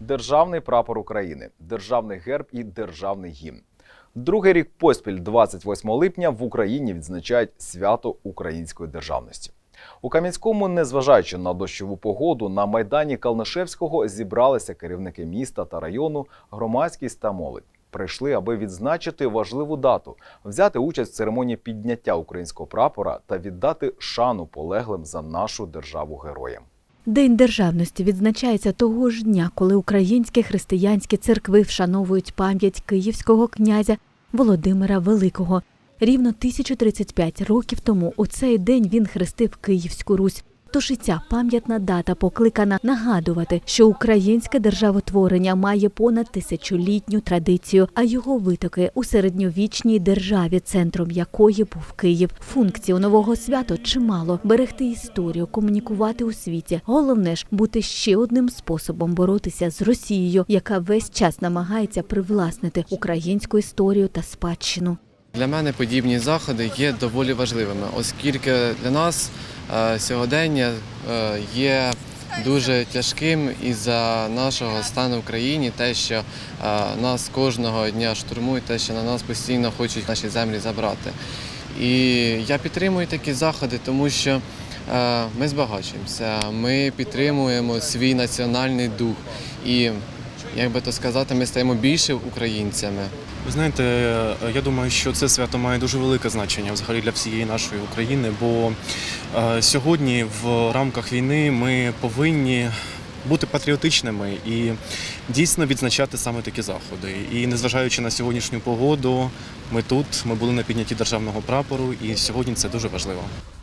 державний прапор України, державний герб і державний гімн. Другий рік поспіль, 28 липня, в Україні відзначають свято української державності. У Кам'янському, незважаючи на дощову погоду, на майдані Калнишевського зібралися керівники міста та району, громадськість та молодь. Прийшли, аби відзначити важливу дату, взяти участь в церемонії підняття українського прапора та віддати шану полеглим за нашу державу героям. День державності відзначається того ж дня, коли українські християнські церкви вшановують пам'ять київського князя Володимира Великого. Рівно 1035 років тому у цей день він хрестив Київську Русь. Тож і ця пам'ятна дата покликана нагадувати, що українське державотворення має понад тисячолітню традицію, а його витоки у середньовічній державі, центром якої був Київ. Функцій у нового свято чимало берегти історію, комунікувати у світі. Головне ж бути ще одним способом боротися з Росією, яка весь час намагається привласнити українську історію та спадщину. Для мене подібні заходи є доволі важливими, оскільки для нас сьогодення е, є дуже тяжким із-за нашого стану в країні, те, що е, нас кожного дня штурмують, те, що на нас постійно хочуть наші землі забрати. І я підтримую такі заходи, тому що е, ми збагачуємося, ми підтримуємо свій національний дух. І, як би то сказати, ми стаємо більше українцями. Ви знаєте, е, я думаю, що це свято має дуже велике значення взагалі для всієї нашої України, бо е, сьогодні в рамках війни ми повинні бути патріотичними і дійсно відзначати саме такі заходи. І незважаючи на сьогоднішню погоду, ми тут, ми були на піднятті державного прапору, і сьогодні це дуже важливо.